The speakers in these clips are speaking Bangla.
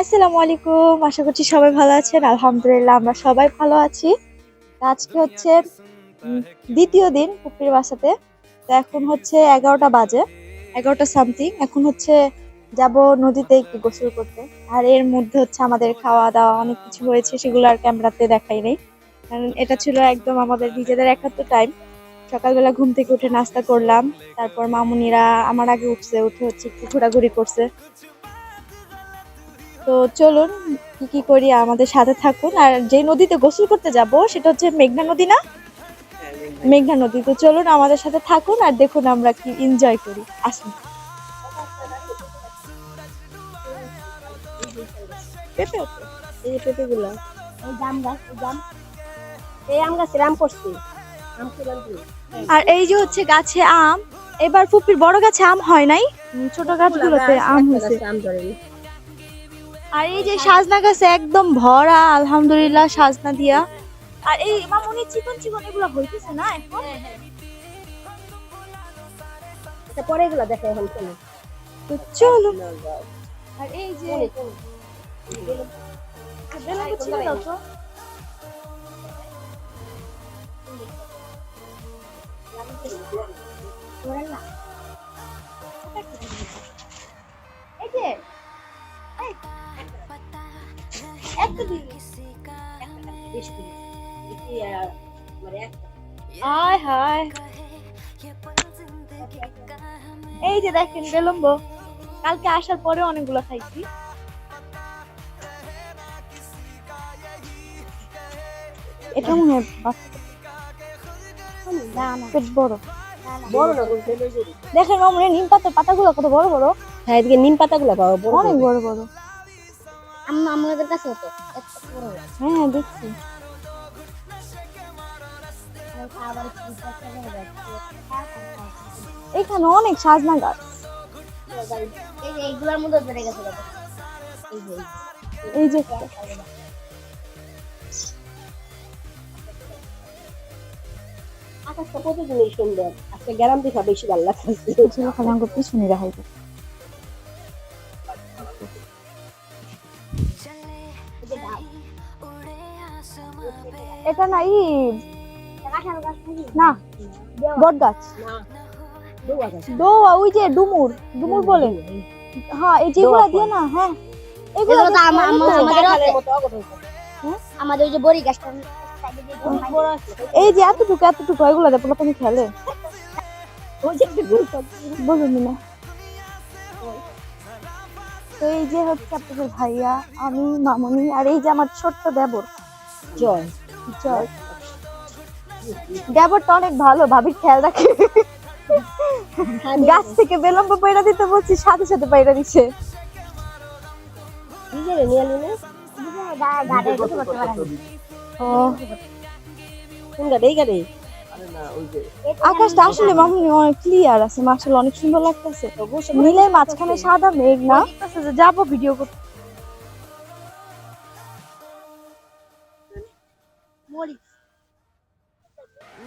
আসসালামু আলাইকুম, আশা করছি সবাই ভালো আছেন। আলহামদুলিল্লাহ, আমরা সবাই ভালো আছি। আজকে হচ্ছে দ্বিতীয় দিন পুপির বাসাতে। তো এখন হচ্ছে এগারোটা বাজে, এগারোটা সামথিং এখন হচ্ছে যাব নদীতে একটু গোসল করতে। আর এর মধ্যে হচ্ছে আমাদের খাওয়া দাওয়া অনেক কিছু হয়েছে, সেগুলো আর ক্যামেরাতে দেখাই নেই। কারণ এটা ছিল একদম আমাদের নিজেদের একাত্ম টাইম সকালবেলা ঘুম থেকে উঠে নাস্তা করলাম। তারপর মামুনিরা আমার আগে উঠছে, উঠে হচ্ছে একটু ঘোরাঘুরি করছে। তো চলুন কি কি করি আমাদের সাথে থাকুন। আর যে নদীতে গোসল করতে যাব সেটা হচ্ছে মেঘনা নদী না? মেঘনা নদী। তো চলুন আমাদের সাথে থাকুন আর দেখুন আমরা কি এনজয় করি। আসুন। পেঁপে এই পেঁপেগুলো। এই জাম গাছ এই জাম। এই আম গাছের আম দিয়ে আর এই যে হচ্ছে গাছে আম এবার ফুপির বড় গাছে আম হয় নাই? ছোট গাছগুলোতে আম হয়েছে। আম ধরেনি। আর এই যে সাজনা গাছে একদম ভরা আলহামদুলিল্লাহ সাজনা দিয়া। আর এই মামুনি চিকন চিকন এগুলো হইতেছে না এখন? পরে এগুলো দেখে এখন কেন তো চলো। আর এই যে। এই যে, এই, একটা দিন। বেশ করে মানে আয় হায় এই যে দেখেন বেলম্ব কালকে আসার পরে অনেকগুলো খাইছি। এটা মনে হয় পেট বড়। বড় দেখেন মামুনি নিম পাতার পাতাগুলো কত বড় বড়। হ্যাঁ এদিকে নিম পাতাগুলো পাবো বড়। অনেক বড় বড়। আম্মা আমাদের কাছে হতো হ্যাঁ দেখছি। এখানে অনেক সাজনা গাছ। এই যে এইগুলোর মধ্যে ধরে গেছে এই যে আকাশটা প্রতিদিনই সুন্দর? আজকে গ্রাম দেখা বেশি ভালো লাগছে পিছনে দেখাইবে। এটা না ই? না বট গাছ দোয়া ওই যে ডুমুর ডুমুর বলে। হ্যাঁ এই যেগুলো দোয়া না হ্যাঁ এগুলো তো আমা- আমা- আমাদের ওই যে বড়ি গাছটা। এই যে এতটুকু এতটুকু এগুলো দেখো তুমি খেলে। বলুন না। তো এই যে হচ্ছে আপনাদের ভাইয়া আমি মামনি আর এই যে আমার ছোট্ট দেবর। জয়। অনেক ভালো ভাবির খেয়াল রাখে। গাছ থেকে বেলম্ব পায়রা দিতে বলছি সাথে সাথে নিলে? এই গাড়ি আকাশটা আসলে মামনি অনেক ক্লিয়ার আছে মাশাআল্লাহ অনেক সুন্দর লাগতেছে। নীলের মাঝখানে সাদা মেঘ না? যাব ভিডিও করতে।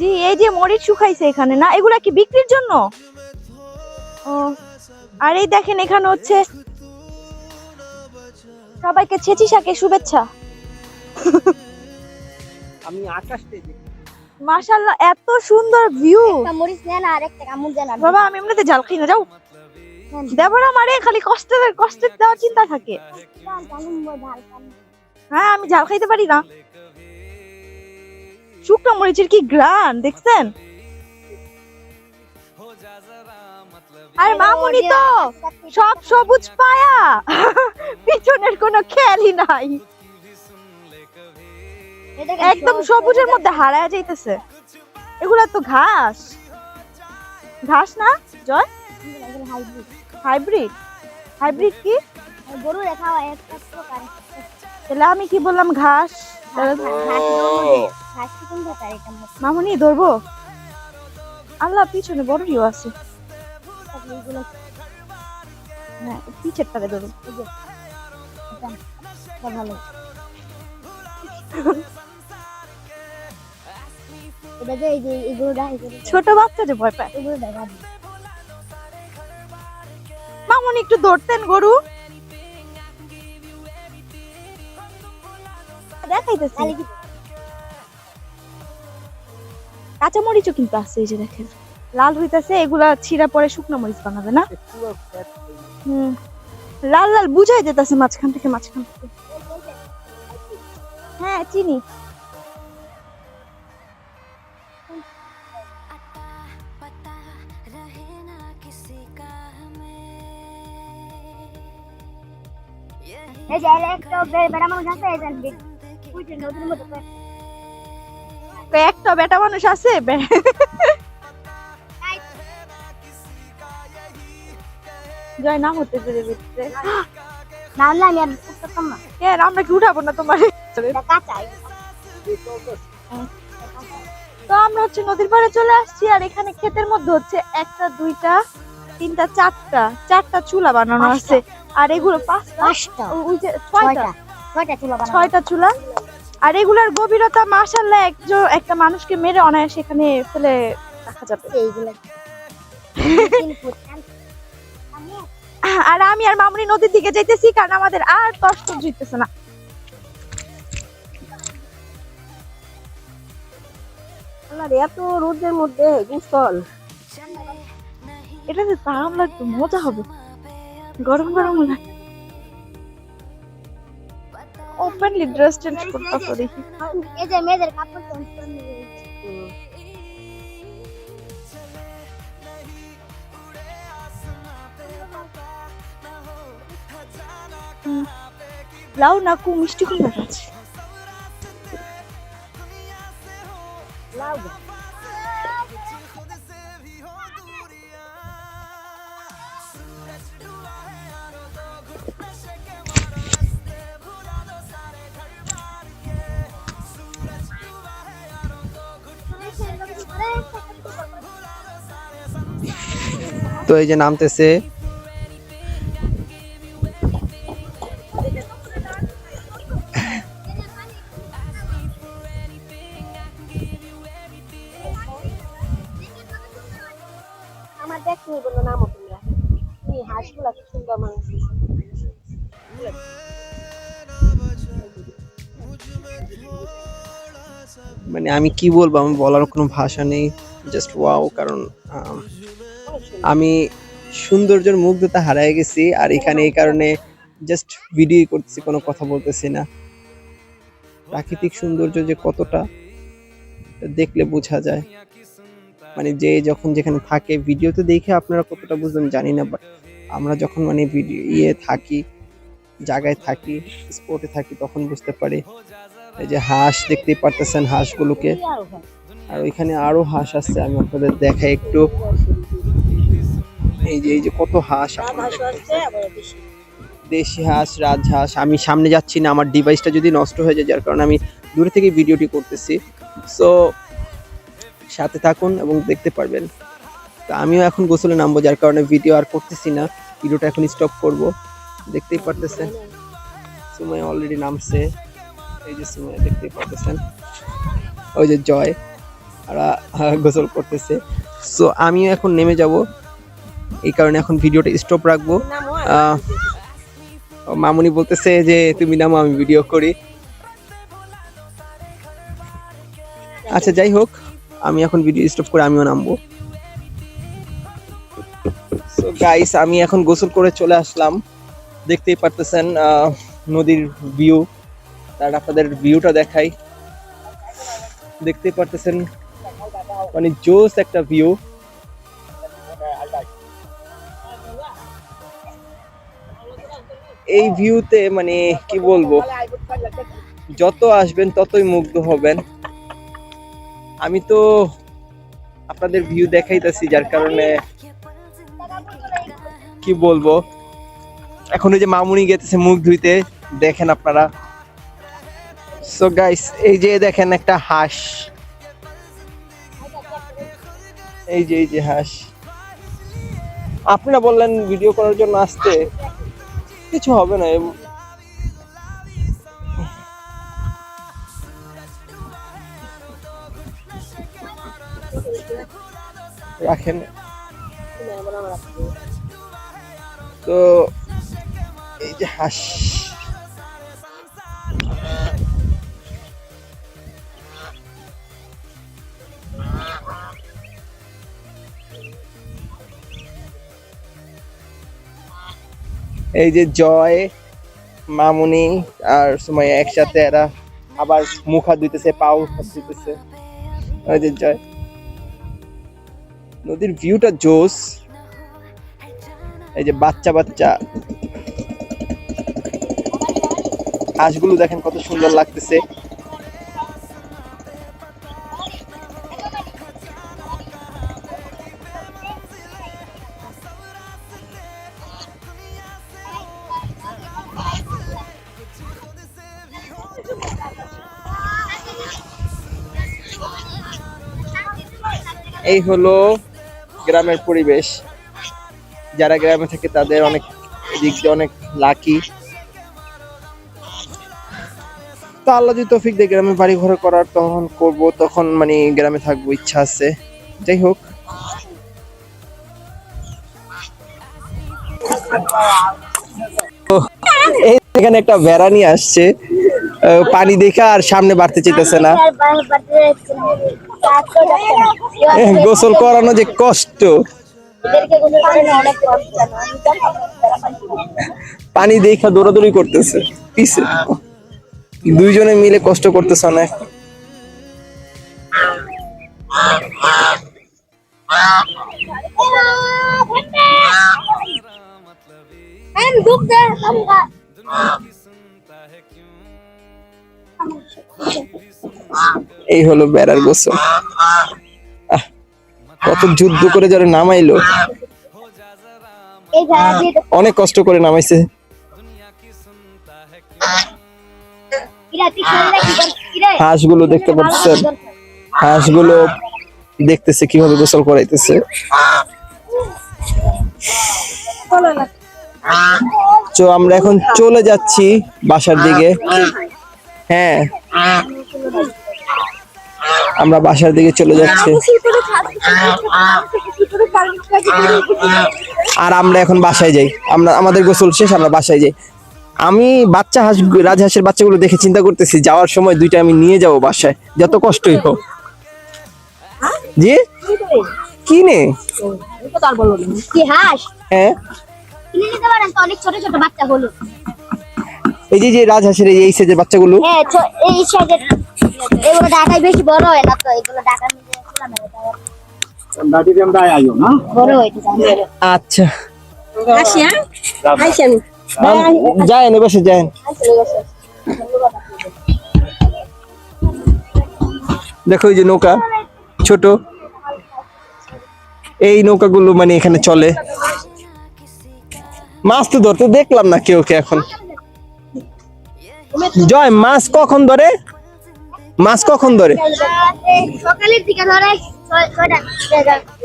জি এই যে মরিচ শুকাইছে এখানে না? এগুলা কি বিক্রির জন্য? ও আর এই দেখেন এখানে হচ্ছে সবাইকে ছেচি শাকে শুভেচ্ছা। আমি দেখি। মাশাআল্লাহ এত সুন্দর ভিউ। একটা মরিচ নেন আর একটা দেন আর বাবা আমি এমনিতে জাল খাই না যাও। দেবরা মারে খালি কষ্টের কষ্টের দেওয়ার চিন্তা থাকে। হ্যাঁ আমি ঝাল খাইতে পারি না। শুকনো মরিচের কি গ্রান দেখছেন আর মামুনি তো সব সবুজ পায়া পিছনের কোনো খেয়ালই নাই একদম সবুজের মধ্যে হারায় যাইতেছে এগুলা তো ঘাস ঘাস না জয় হাইব্রিড হাইব্রিড কি গরু রেখা হয় তাহলে আমি কি বললাম ঘাস ধরবো? আল্লাহ পিছনে বড় আছে। হ্যাঁ, ছোট বাচ্চা যে ভয় পায়। মামুনি একটু ধরতেন গরু। দেখাইতেছি। কাঁচামরিচও কিন্তু আছে এই যে দেখেন। লাল হইতাছে, এগুলা ছিঁড়া পরে শুকনো মরিচ বানাবে না? হুম। লাল লাল বুঝাই যেতেছে মাঝখান থেকে মাঝখান থেকে। হ্যাঁ চিনি। এই যে একটা বেড়া মানুষ আছে, এই যে নতুন মতো একটা বেটা মানুষ আছে? জয় না হতে পেরে বিচ্ছে না আমি আর করতাম না। কেন আমরা কি উঠাবো না তোমার। তো আমরা হচ্ছে নদীর পাড়ে চলে আসছি আর এখানে ক্ষেতের মধ্যে হচ্ছে একটা দুইটা তিনটা চারটা চারটা চুলা বানানো আছে। আর এগুলো পাঁচটা? পাঁচটা। ওই যে ছয়টা। ছয়টা। ছয়টা চুলা ছয়টা চুলা? আর এগুলার গভীরতা মাশাল্লাহ একজন একটা মানুষকে মেরে অনায়াসে এখানে ফেলে রাখা যাবে। এইগুলা আর আমি আর মামুনি নদীর দিকে যাইতেছি কারণ আমাদের আর কষ্ট জিতেছে না। এত রোদের মধ্যে গোসল। এটা যে দাম লাগবে মজা হবে। গরম গরম লাগে। ওপেনলি ড্রেস চেঞ্জ করতে পারি এই যে মেয়েদের কাপড় চেঞ্জ করে লাউ না কু মিষ্টি কুমড়া আছে লাউ। তো এই যে নামতেছে। মানে আমি কি বলব আমি বলার কোনো ভাষা নেই। জাস্ট ওয়াও কারণ আম, সৌন্দর্যের মুগ্ধতা হারাই গেছি আর এখানে এই কারণে জাস্ট ভিডিও করতেছি কোনো কথা বলতেছি না। প্রাকৃতিক সৌন্দর্য যে কতটা দেখলে বোঝা যায়। মানে যে যখন যেখানে থাকে ভিডিওতে দেখে আপনারা কতটা বুঝবেন জানি না বাট আমরা যখন মানে ভিডিও ইয়ে থাকি জায়গায় থাকি স্পোর্টে থাকি তখন বুঝতে পারি। এই যে হাঁস দেখতেই পারতেছেন হাঁসগুলোকে। আর ওইখানে আরও হাঁস আছে আমি আপনাদের দেখাই একটু। এই যে এই যে কত হাঁস। দেশি। হাঁস রাজহাঁস আমি সামনে যাচ্ছি না আমার ডিভাইসটা যদি নষ্ট হয়ে যায় যার কারণে আমি দূরে থেকে ভিডিওটি করতেছি। সো সাথে থাকুন এবং দেখতে পারবেন। তো আমিও এখন গোসলে নামবো যার কারণে ভিডিও আর করতেছি না। ভিডিওটা এখন স্টপ করব। দেখতেই পারতেছেন? সময় অলরেডি নামছে। এই যে সময় দেখতেই পারতেছেন? ওই যে জয় আর আহ, গোসল করতেছে। সো আমিও এখন নেমে যাব। এই কারণে এখন ভিডিওটা স্টপ রাখব। মামুনি বলতেছে যে, তুমি নামো, আমি ভিডিও করি। আচ্ছা যাই হোক, আমি এখন ভিডিও স্টপ করে আমিও নামবো। গাইস আমি এখন গোসল করে চলে আসলাম। দেখতেই পারতেছেন নদীর ভিউ তার আপনাদের ভিউটা দেখাই। দেখতেই পারতেছেন মানে জোস একটা ভিউ এই ভিউতে মানে কি বলব? যত আসবেন ততই মুগ্ধ হবেন। আমি তো আপনাদের ভিউ দেখাইতেছি, যার কারণে কি বলব? এখন ওই যে মামুনি গেতেছে মুখ ধুইতে, দেখেন আপনারা। সো গাইস এই যে দেখেন একটা হাঁস। এই যে এই যে হাঁস। আপনারা বললেন ভিডিও করার জন্য আসতে? কিছু হবে না রাখেন। তো এই যে হাঁস এই যে জয়, মামুনি আর সময় একসাথে এরা আবার মুখ হাত ধুইতেছে, পাও ধুইতেছে। ওই যে জয়। নদীর ভিউটা জোস। এই যে বাচ্চা বাচ্চা। হাঁসগুলো দেখেন কত সুন্দর লাগতেছে। এই হলো গ্রামের পরিবেশ। যারা গ্রামে থাকে তাদের অনেক দিক দিয়ে অনেক লাকি তো আল্লাহ যদি তৌফিক দিয়ে গ্রামে বাড়ি ঘর করার তখন করব, তখন মানে গ্রামে থাকব, ইচ্ছা আছে। যাই হোক। এখানে একটা ভেড়া নিয়ে আসছে। পানি দেখা আর সামনে বাড়তে চাইতেছে না। গোসল করানো যে কষ্ট। পানি দেখা দৌড়াদৌড়ি করতেছে, পিছে। দুইজনে মিলে কষ্ট করতেছে অনেক। দুঃখ দে আমরা এই হলো বেড়ার গোসল। কত যুদ্ধ করে যারা নামাইলো। অনেক কষ্ট করে নামাইছে। হাঁসগুলো দেখতে পাচ্ছেন। হাঁসগুলো দেখতেছে কীভাবে গোসল করাইতেছে। তো আমরা এখন চলে যাচ্ছি বাসার দিকে। হ্যাঁ। আমরা বাসার দিকে চলে যাচ্ছি। আর আমরা এখন বাসায় যাই। আমরা আমাদের গোসল শেষ আমরা বাসায় যাই। আমি বাচ্চা হাঁস রাজহাঁসের বাচ্চাগুলো দেখে চিন্তা করতেছি যাওয়ার সময় দুইটা আমি নিয়ে যাব বাসায় যত কষ্টই হোক। জি? কিনে? কি হাঁস? হ্যাঁ? কিনে নিতে পারেন তো অনেক ছোট ছোট বাচ্চা হলো। এই যে যে রাজহাঁসের এই- এই সাইজের বাচ্চাগুলো। হ্যাঁ এই সাইজের এগুলো ঢাকায় বেশি বড় হয় না তো এগুলো ঢাকার মধ্যে খোলা মেলে বড় হইতে যায় আচ্ছা। হ্যাঁ? যায় না বসে যায় দেখো এই যে নৌকা ছোট। এই নৌকাগুলো মানে এখানে চলে। মাছ তো ধরতে দেখলাম না কেউ কে এখন। জয় মাছ কখন ধরে? মাছ কখন ধরে? সকালের দিকে ধরে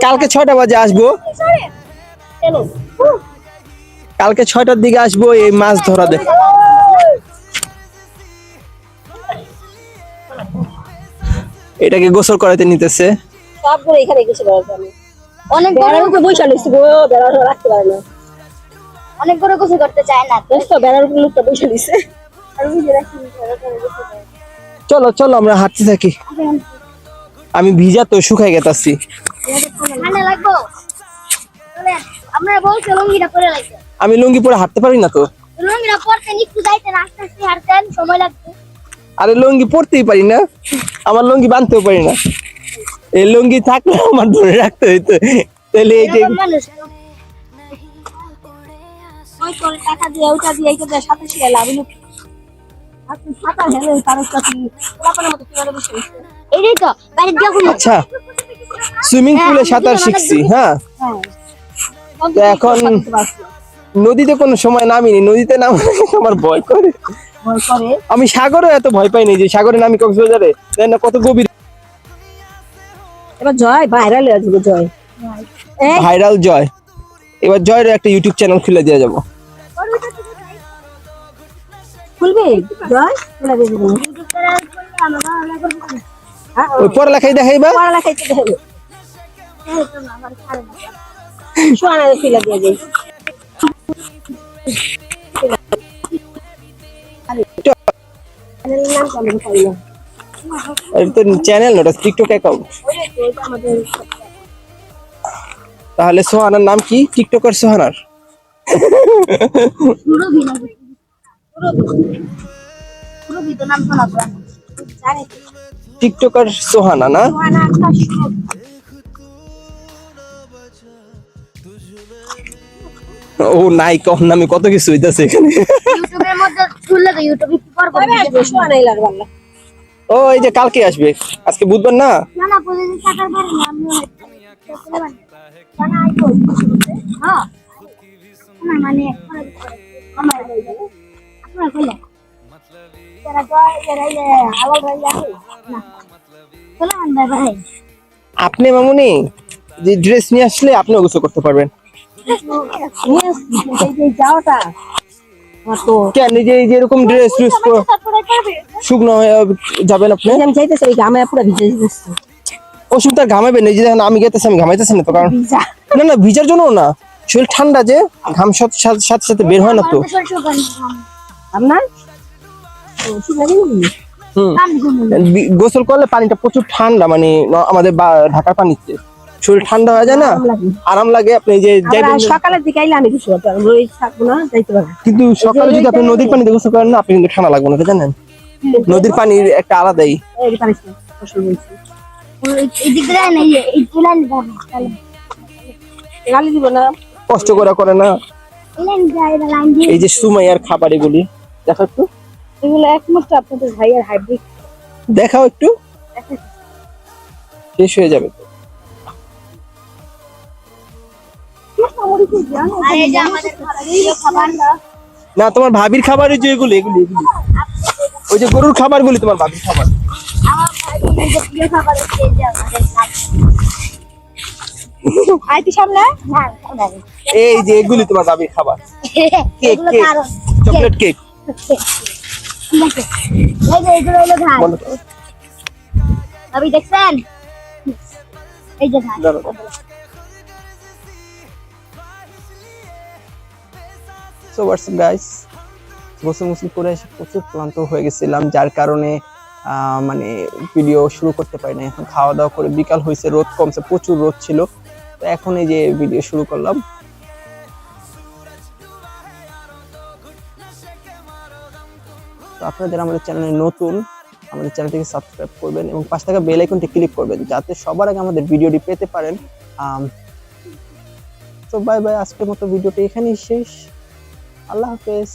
কালকে ছয়টা বাজে আসব। কালকে ছয়টার দিকে আসব এই মাছ ধরা দেখ এটাকে গোসল করাতে নিতেছে। সবগুলো এখানে অনেক বড় উপরে বৈশা লিখছি গো বেড়ার রাখতে পারে না। অনেক বড় কিছু করতে চায় না। তো বেড়ার উপরে লোকটা বৈশা চলো চলো আমরা হাঁটতে থাকি। আমি ভিজা তো শুকাই গেতাছি। আমি লুঙ্গি পরে হাঁটতে পারি না তো? আরে লুঙ্গি পরতেই পারি না। আমার লুঙ্গি বাঁধতেও পারি না। এই লুঙ্গি থাকলে আমার ধরে রাখতে হইতো। তাহলে এই যে টাকা দিয়ে দিয়ে সাথে লাভ আচ্ছা সুইমিং পুলে সাঁতার শিখছি হ্যাঁ। হ্যাঁ তো এখন নদীতে কোনো সময় নামিনি নদীতে নাম আমার ভয় করে। আমি সাগরে এত ভয় পাইনি যে সাগরে নামি কক্সবাজারে জানি না কত গভীর। এবার জয় ভাইরাল হয়ে জয়। ভাইরাল জয়। এবার জয়ের একটা ইউটিউব চ্যানেল খুলে দিয়ে যাব। খুলবি? জয় খুলে দেবো। হ্যাঁ ওই পড়ালেখাই দেখাইবা পড়ালেখাই দেবে শোয়ানা দিয়ে তো চ্যানেল না টিকটক অ্যাকাউন্ট তাহলে সোহানার নাম কি? টিকটকার সোহানার। টিকটকার সোহানা, না? ও নাই, কম নামে কত কিছু হইতাছে এখানে? ও, এই যে কালকে আসবে। আজকে বুধবার না মানে আপনি মামুনি যে ড্রেস নিয়ে আসলে আপনি গোসল করতে পারবেন। কেন যে এই ড্রেস ইউজ করে শুকনো হয়ে যাবেন আপনি? আমি চাইতেছি পুরো ভিজে যে দেখেন আমি গেতেছি আমি ঘামাইতেছি না তো কারণ না না ভিজার জন্য না শরীর ঠান্ডা যে ঘাম সাথে সাথে বের হয় না তো। আপনার? গোসল করলে পানিটা প্রচুর ঠান্ডা মানে আমাদের ঢাকার পানিতে। শরীর ঠান্ডা হয়ে যায় না? আরাম লাগে। আপনি যে সকালের দিকে আইলে আমি কিছু করতে পারব থাকব না যাইতে পারব কিন্তু সকালে যদি আপনি নদীর পানিতে গোসল করেন না আপনি কিন্তু ঠান্ডা লাগবে না জানেন? নদীর পানির একটা আলাদাই। কষ্ট করে করে না। এই যে সুমাইয়ার খাবার এগুলি। দেখো একটু। এগুলো একমাত্র আপনাদের ভাইয়ের হাইব্রিড দেখাও একটু। শেষ হয়ে যাবে। তো। খাবার না। তোমার ভাবির খাবার ওই যে এগুলি এগুলি এগুলি। ওই যে গরুর খাবারগুলি তোমার ভাবির খাবার। খাবার সামনে। এই যে এগুলি তোমার ভাবির খাবার। কেক কেক চকলেট কেক আপনি দেখছেন এই যে। সো হোয়াটস গাইস গোসল মুসল করে এসে প্রচুর ক্লান্ত হয়ে গেছিলাম, যার কারণে মানে ভিডিও শুরু করতে পারি না এখন খাওয়া দাওয়া করে বিকাল হয়েছে, রোদ কমছে, প্রচুর রোদ ছিল তো এখন এই যে ভিডিও শুরু করলাম আপনাদের আমাদের চ্যানেলে নতুন, আমাদের চ্যানেলটিকে সাবস্ক্রাইব করবেন এবং পাশ থাকা বেল আইকনটি ক্লিক করবেন যাতে সবার আগে আমাদের ভিডিওটি পেতে পারেন। তো বাই বাই আজকের মতো ভিডিওটি এখানেই শেষ। আল্লাহ হাফেজ।